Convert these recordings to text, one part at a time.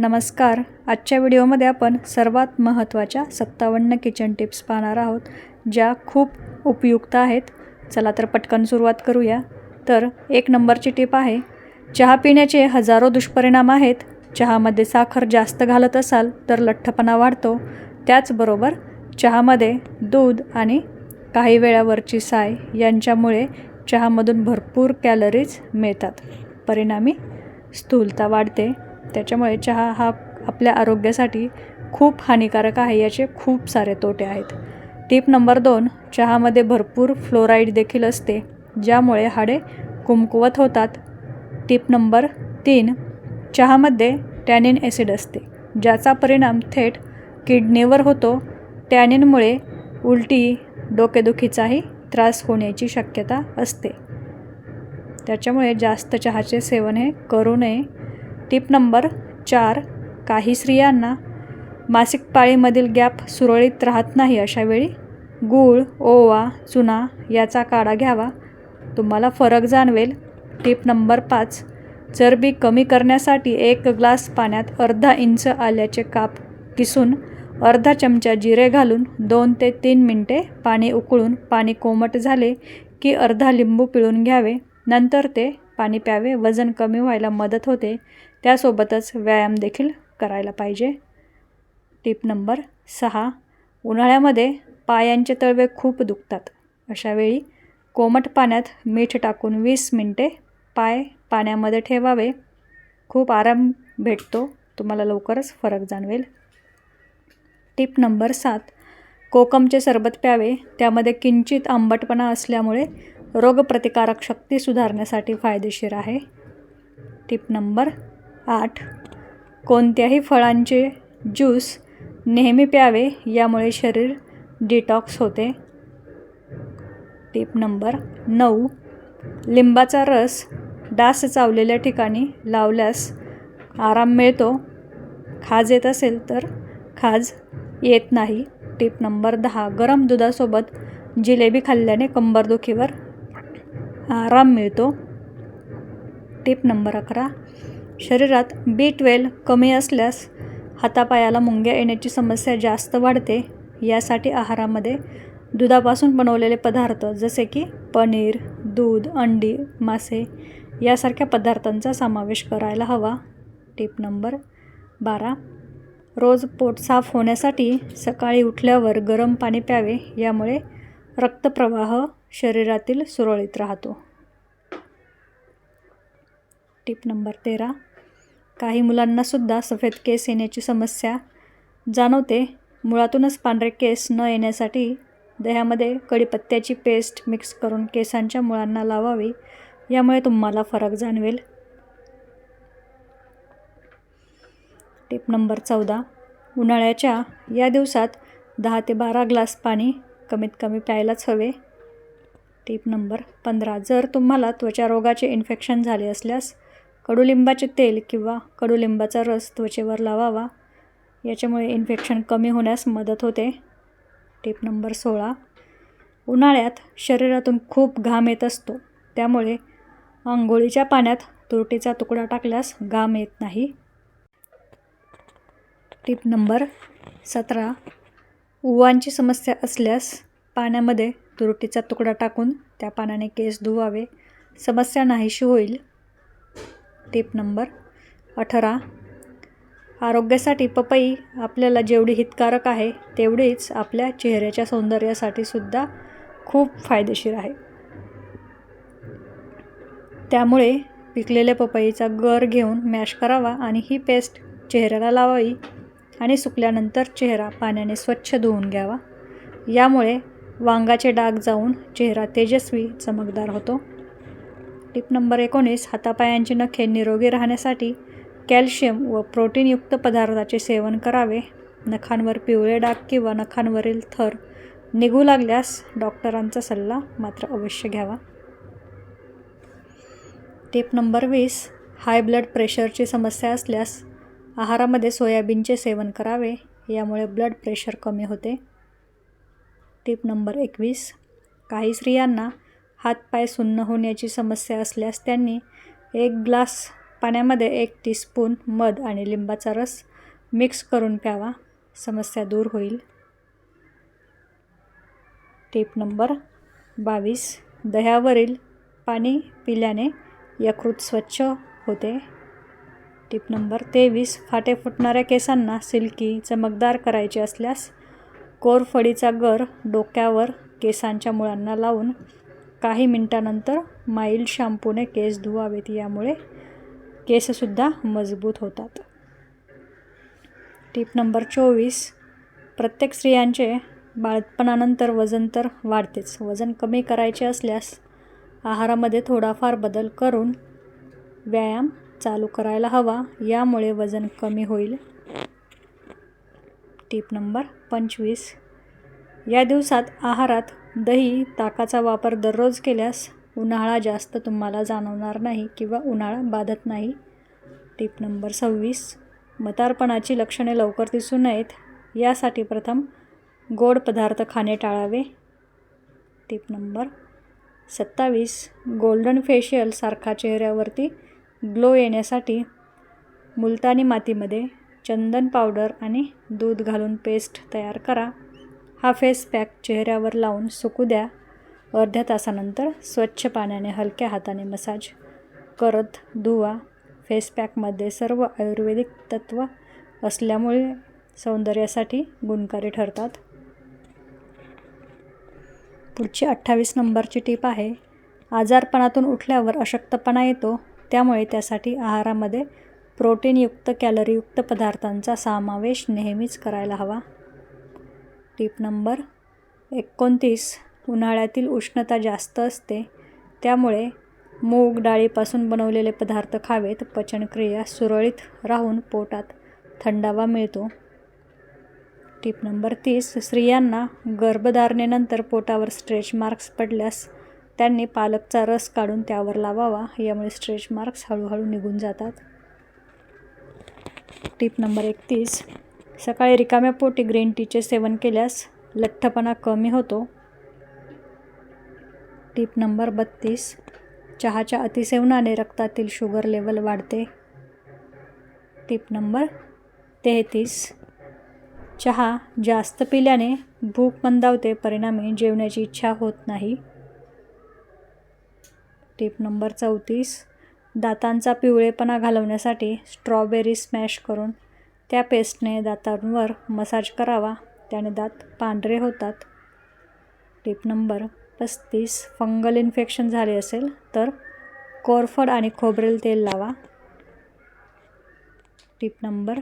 नमस्कार. आजच्या व्हिडिओमध्ये आपण सर्वात महत्त्वाच्या सत्तावन्न किचन टिप्स पाहणार आहोत ज्या खूप उपयुक्त आहेत. चला तर पटकन सुरुवात करूया. तर एक नंबरची टिप आहे चहा पिण्याचे हजारो दुष्परिणाम आहेत. चहामध्ये साखर जास्त घालत असाल तर लठ्ठपणा वाढतो. त्याचबरोबर चहामध्ये दूध आणि काही वेळावरची साय यांच्यामुळे चहामधून भरपूर कॅलरीज मिळतात. परिणामी स्थूलता वाढते. त्याच्यामुळे चहा हा आपल्या आरोग्यासाठी खूप हानिकारक आहे याचे खूप सारे तोटे आहेत. टीप नंबर दोन चहामध्ये भरपूर फ्लोराईड देखील असते ज्यामुळे हाडे कुमकुवत होतात. टीप नंबर तीन चहामध्ये टॅनिन ॲसिड असते ज्याचा परिणाम थेट किडनीवर होतो. टॅनिनमुळे उलटी डोकेदुखीचाही त्रास होण्याची शक्यता असते. त्याच्यामुळे जास्त चहाचे सेवन हे करू नये. टिप नंबर चार काही स्त्रियांना मासिक पाळीमधील गॅप सुरळीत राहत नाही अशावेळी गूळ ओवा चुना याचा काढा घ्यावा. तुम्हाला फरक जाणवेल. टिप नंबर पाच चरबी कमी करण्यासाठी एक ग्लास पाण्यात अर्धा इंच आल्याचे काप किसून अर्धा चमचा जिरे घालून दोन ते तीन मिनटे पाणी उकळून पाणी कोमट झाले की अर्धा लिंबू पिळून घ्यावे. नंतर ते पाणी प्यावे. वजन कमी व्हायला मदत होते. त्यासोबतच व्यायाम देखील करायला पाहिजे. टिप नंबर सहा. उन्हाळ्यामध्ये पायांचे तळवे खूप दुखतात. अशावेळी कोमट पाण्यात मीठ टाकून वीस मिनटे पाय पाण्यामध्ये ठेवावे. खूप आराम भेटतो. तुम्हाला लवकरच फरक जाणवेल. टिप नंबर सात. कोकमचे सरबत प्यावे. त्यामध्ये किंचित आंबटपणा असल्यामुळे रोगप्रतिकारक शक्ती सुधारण्यासाठी फायदेशीर आहे. टिप नंबर आठ. कोणत्याही फळांचे ज्यूस नेहमी प्यावे यामुळे शरीर डिटॉक्स होते. टिप नंबर नऊ. लिंबाचा रस डास चावलेल्या ठिकाणी लावल्यास आराम मिळतो. खाज येत असेल तर खाज येत नाही. टिप नंबर दहा. गरम दुधासोबत जिलेबी खाल्ल्याने कंबरदुखीवर आराम मिळतो. टिप नंबर अकरा. शरीरात बी ट्वेल्व कमी असल्यास हातापायाला मुंग्या येण्याची समस्या जास्त वाढते. यासाठी आहारामध्ये दुधापासून बनवलेले पदार्थ जसे की पनीर दूध अंडी मासे यासारख्या पदार्थांचा समावेश करायला हवा. टिप नंबर बारा. रोज पोट साफ होण्यासाठी सकाळी उठल्यावर गरम पाणी प्यावे यामुळे रक्तप्रवाह शरीरातील सुरळीत राहतो. टिप नंबर तेरा. काही मुलांनासुद्धा सफेद केस येण्याची समस्या जाणवते. मुळातूनच पांढरे केस न येण्यासाठी दह्यामध्ये कढीपत्त्याची पेस्ट मिक्स करून केसांच्या मुळांना लावावी यामुळे तुम्हाला फरक जाणवेल. टिप नंबर चौदा. उन्हाळ्याच्या या दिवसात दहा ते बारा ग्लास पाणी कमीत कमी प्यायलाच हवे. टीप नंबर पंधरा. जर तुम्हाला त्वचा रोगाचे इन्फेक्शन झाले असल्यास कडुलिंबाचे तेल किंवा कडुलिंबाचा रस त्वचेवर लावावा. याच्यामुळे इन्फेक्शन कमी होण्यास मदत होते. टीप नंबर सोळा. उन्हाळ्यात शरीरातून खूप घाम येत असतो. त्यामुळे आंघोळीच्या पाण्यात तुरटीचा तुकडा टाकल्यास घाम येत नाही. टीप नंबर सतरा. उवांची समस्या असल्यास पाण्यामध्ये तुरटीचा तुकडा टाकून त्या पाण्याने केस धुवावे. समस्या नाहीशी होईल. टिप नंबर अठरा. आरोग्यासाठी पपई आपल्याला जेवढी हितकारक आहे तेवढीच आपल्या चेहऱ्याच्या सौंदर्यासाठी सुद्धा खूप फायदेशीर आहे. त्यामुळे पिकलेल्या पपईचा गर घेऊन मॅश करावा आणि ही पेस्ट चेहऱ्याला लावावी आणि सुकल्यानंतर चेहरा पाण्याने स्वच्छ धुवून घ्यावा. यामुळे वांगाचे डाग जाऊन चेहरा तेजस्वी चमकदार होतो. टिप नंबर एकोणीस हातापायांची नखे निरोगी राहण्यासाठी कॅल्शियम व प्रोटीनयुक्त पदार्थाचे सेवन करावे. नखांवर पिवळे डाग किंवा नखांवरील थर निघू लागल्यास डॉक्टरांचा सल्ला मात्र अवश्य घ्यावा. टिप नंबर वीस हाय ब्लड प्रेशरची समस्या असल्यास आहारामध्ये सोयाबीनचे सेवन करावे यामुळे ब्लड प्रेशर कमी होते. टिप नंबर एकवीस काही स्त्रियांना हातपाय सुन्न होण्याची समस्या असल्यास त्यांनी एक ग्लास पाण्यामध्ये एक टीस्पून मध आणि लिंबाचा रस मिक्स करून प्यावा. समस्या दूर होईल. टीप नंबर बावीस. दह्यावरील पाणी पिल्याने यकृत स्वच्छ होते. टीप नंबर तेवीस. फाटे फुटणाऱ्या केसांना सिल्की चमकदार करायचे असल्यास कोरफडीचा गर डोक्यावर केसांच्या मुळांना लावून काही मिनटानंतर माइल्ड शॅम्पूने केस धुवावेत यामुळे केससुद्धा मजबूत होतात. टीप नंबर चोवीस. प्रत्येक स्त्रियांचे बाळपणानंतर वजन तर वाढतेच. वजन कमी करायचे असल्यास आहारामध्ये थोडाफार बदल करून व्यायाम चालू करायला हवा यामुळे वजन कमी होईल. टीप नंबर पंचवीस. या दिवसात आहारात दही ताकाचा वापर दररोज केल्यास उन्हाळा जास्त तुम्हाला जाणवणार नाही किंवा उन्हाळा बाधत नाही. टीप नंबर सव्वीस. मतारपणाची लक्षणे लवकर दिसू नयेत यासाठी प्रथम गोड पदार्थ खाणे टाळावे. टीप नंबर सत्तावीस. गोल्डन फेशियलसारखा चेहऱ्यावरती ग्लो येण्यासाठी मुलतानी मातीमध्ये चंदन पावडर आणि दूध घालून पेस्ट तयार करा. हा फेस पॅक चेहऱ्यावर लावून सुकू द्या. अर्ध्या तासानंतर स्वच्छ पाण्याने हलक्या हाताने मसाज करत धुवा. फेस पॅकमध्ये सर्व आयुर्वेदिक तत्त्व असल्यामुळे सौंदर्यासाठी गुणकारी ठरतात. पुढची अठ्ठावीस नंबरची टीप आहे आजारपणातून उठल्यावर अशक्तपणा येतो त्यामुळे त्यासाठी आहारामध्ये प्रोटीनयुक्त कॅलरीयुक्त पदार्थांचा समावेश नेहमीच करायला हवा. टीप नंबर एकोणतीस. उन्हाळ्यातील उष्णता जास्त असते त्यामुळे मूग डाळीपासून बनवलेले पदार्थ खावेत पचनक्रिया सुरळीत राहून पोटात थंडावा मिळतो. टीप नंबर तीस. स्त्रियांना गर्भधारणेनंतर पोटावर स्ट्रेच मार्क्स पडल्यास त्यांनी पालकचा रस काढून त्यावर लावावा यामुळे स्ट्रेच मार्क्स हळूहळू निघून जातात. टीप नंबर एकतीस. सकाळी रिकाम्या पोटी ग्रीन टीचे सेवन केल्यास लठ्ठपणा कमी होतो. टीप नंबर बत्तीस. चहाच्या अतिसेवनाने रक्तातील शुगर लेवल वाढते. टीप नंबर तेहतीस. चहा जास्त पिल्याने भूक मंदावते परिणामी जेवण्याची इच्छा होत नाही. टीप नंबर चौतीस. दातांचा पिवळेपणा घालवण्यासाठी स्ट्रॉबेरी स्मॅश करून त्या पेस्टने दातांवर मसाज करावा. त्याने दात पांढरे होतात. टीप नंबर पस्तीस फंगल इन्फेक्शन झाले असेल तर कोरफड आणि खोबरेल तेल लावा. टीप नंबर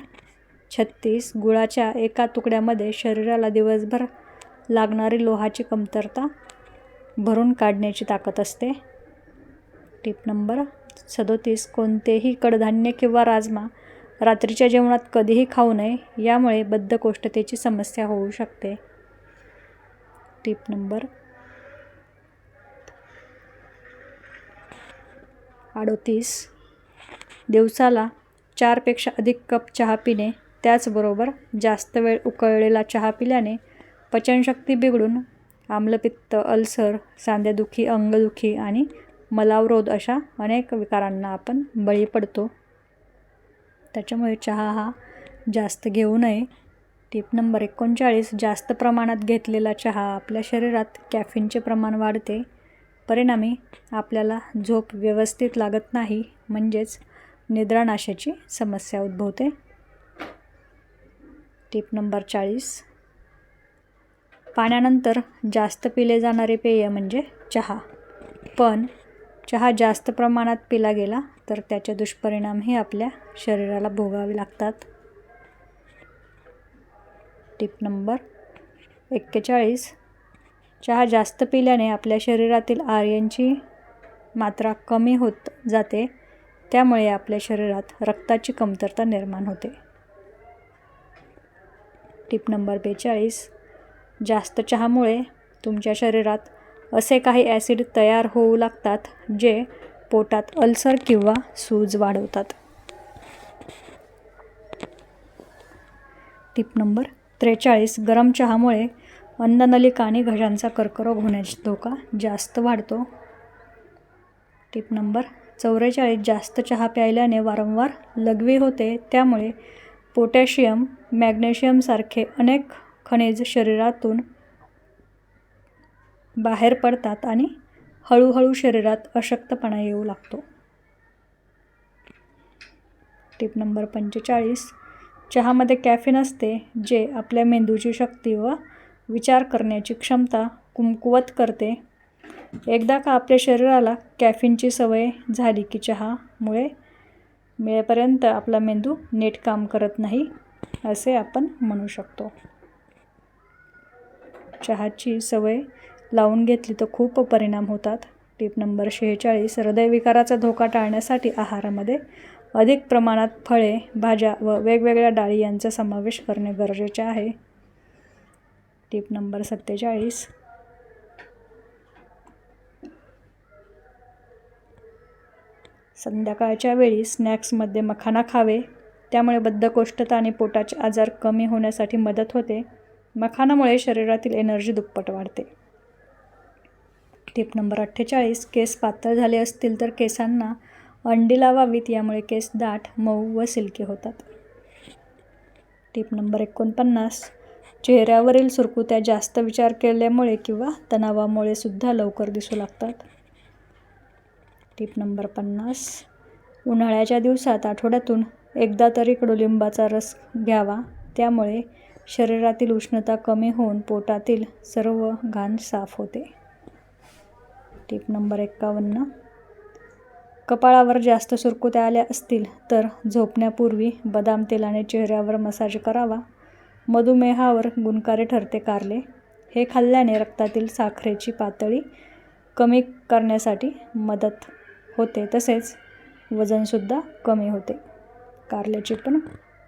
छत्तीस गुळाच्या एका तुकड्यामध्ये शरीराला दिवसभर लागणारी लोहाची कमतरता भरून काढण्याची ताकद असते. टीप नंबर सदोतीस कोणतेही कडधान्य किंवा राजमा रात्रीच्या जेवणात कधीही खाऊ नये यामुळे बद्धकोष्ठतेची समस्या होऊ शकते. टीप नंबर. अडोतीस. दिवसाला चारपेक्षा अधिक कप चहा पिणे त्याचबरोबर जास्त वेळ उकळलेला चहा पिल्याने पचनशक्ती बिघडून आम्लपित्त अल्सर सांध्यादुखी अंगदुखी आणि मलावरोध अशा अनेक विकारांना आपण बळी पडतो. त्याच्यामुळे चहा हा जास्त घेऊ नये. टीप नंबर एकोणचाळीस जास्त प्रमाणात घेतलेला चहा आपल्या शरीरात कॅफिनचे प्रमाण वाढते. परिणामी आपल्याला झोप व्यवस्थित लागत नाही म्हणजेच निद्रानाशाची समस्या उद्भवते. टीप नंबर चाळीस. पाण्यानंतर जास्त पिले जाणारे पेय म्हणजे चहा. पण चहा जास्त प्रमाणात पिला गेला तर त्याचे दुष्परिणामही आपल्या शरीराला भोगावे लागतात. टिप नंबर एक्केचाळीस. चहा जास्त पिल्याने आपल्या शरीरातील आर्यनची मात्रा कमी होत जाते त्यामुळे आपल्या शरीरात रक्ताची कमतरता निर्माण होते. टिप नंबर बेचाळीस. जास्त चहामुळे तुमच्या शरीरात असे काही ॲसिड तयार होऊ लागतात जे पोटात अल्सर किंवा सूज वाढवतात. टिप नंबर त्रेचाळीस. गरम चहामुळे अन्ननलिका आणि घशांचा कर्करोग होण्याचा धोका जास्त वाढतो. टिप नंबर चौवेचाळीस. जास्त चहा प्यायल्याने वारंवार लघवी होते त्यामुळे पोटॅशियम मॅग्नेशियमसारखे अनेक खनिज शरीरातून बाहेर पडतात आणि हळूहळू शरीरात अशक्तपणा येऊ लागतो. टिप नंबर पंचेचाळीस. चहामध्ये कॅफिन असते जे आपल्या मेंदूची शक्ती व विचार करण्याची क्षमता कुमकुवत करते. एकदा का आपल्या शरीराला कॅफिनची सवय झाली की चहामुळे मिळेपर्यंत आपला मेंदू नीट काम करत नाही असे आपण म्हणू शकतो. चहाची सवय लावून घेतली तर खूप परिणाम होतात. टिप नंबर शेहेचाळीस हृदयविकाराचा धोका टाळण्यासाठी आहारामध्ये अधिक प्रमाणात फळे भाज्या व वेगवेगळ्या डाळी यांचा समावेश करणे गरजेचे आहे. टिप नंबर सत्तेचाळीस. संध्याकाळच्या वेळी स्नॅक्समध्ये मखाना खावे. त्यामुळे बद्धकोष्ठता आणि पोटाचे आजार कमी होण्यासाठी मदत होते. मखानामुळे शरीरातील एनर्जी दुप्पट वाढते. टिप नंबर अठ्ठेचाळीस. केस पातळ झाले असतील तर केसांना अंडी लावावीत यामुळे केस दाट मऊ व सिल्की होतात. टिप नंबर एकोणपन्नास. चेहऱ्यावरील सुरकुत्या जास्त विचार केल्यामुळे किंवा तणावामुळे सुद्धा लवकर दिसू लागतात. टिप नंबर पन्नास. उन्हाळ्याच्या दिवसात आठवड्यातून एकदा तरी कडुलिंबाचा रस घ्यावा. त्यामुळे शरीरातील उष्णता कमी होऊन पोटातील सर्व घाण साफ होते. टीप नंबर एक्कावन्न. कपाळावर जास्त सुरकुत्या आल्या असतील तर झोपण्यापूर्वी बदाम तेलाने चेहऱ्यावर मसाज करावा. मधुमेहावर गुणकारी ठरते कारले. हे खाल्ल्याने रक्तातील साखरेची पातळी कमी करण्यासाठी मदत होते तसेच वजनसुद्धा कमी होते. कारल्याचे पण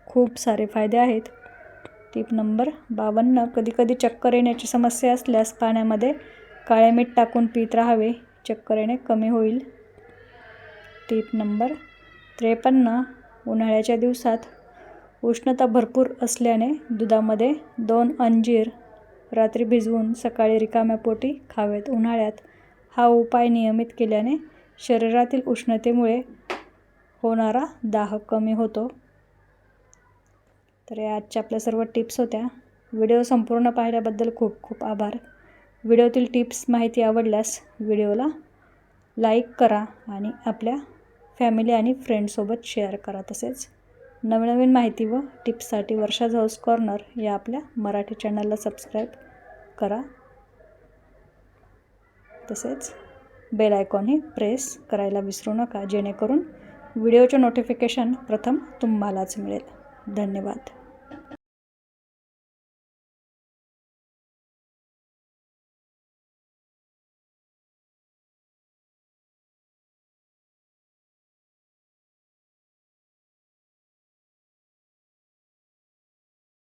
खूप सारे फायदे आहेत. टीप नंबर बावन्न. कधीकधी चक्कर येण्याची समस्या असल्यास पाण्यामध्ये काळे मीठ टाकून पीत राहावे. चक्कर येणे कमी होईल. टीप नंबर त्रेपन्न. उन्हाळ्याच्या दिवसात उष्णता भरपूर असल्याने दुधामध्ये दोन अंजीर रात्री भिजवून सकाळी रिकाम्या पोटी खावेत. उन्हाळ्यात हा उपाय नियमित केल्याने शरीरातील उष्णतेमुळे होणारा दाह कमी होतो. तर या आजच्या आपल्या सर्व टिप्स होत्या. व्हिडिओ संपूर्ण पाहिल्याबद्दल खूप खूप आभार. व्हिडिओतील टिप्स माहिती आवडल्यास व्हिडिओला लाईक करा आणि आपल्या फॅमिली आणि फ्रेंडसोबत शेअर करा. तसेच नवनवीन माहिती व टिप्ससाठी वर्षाज हाऊस कॉर्नर या आपल्या मराठी चॅनलला सबस्क्राईब करा. तसेच बेल आयकॉनही प्रेस करायला विसरू नका जेणेकरून व्हिडिओचे नोटिफिकेशन प्रथम तुम्हालाच मिळेल. धन्यवाद.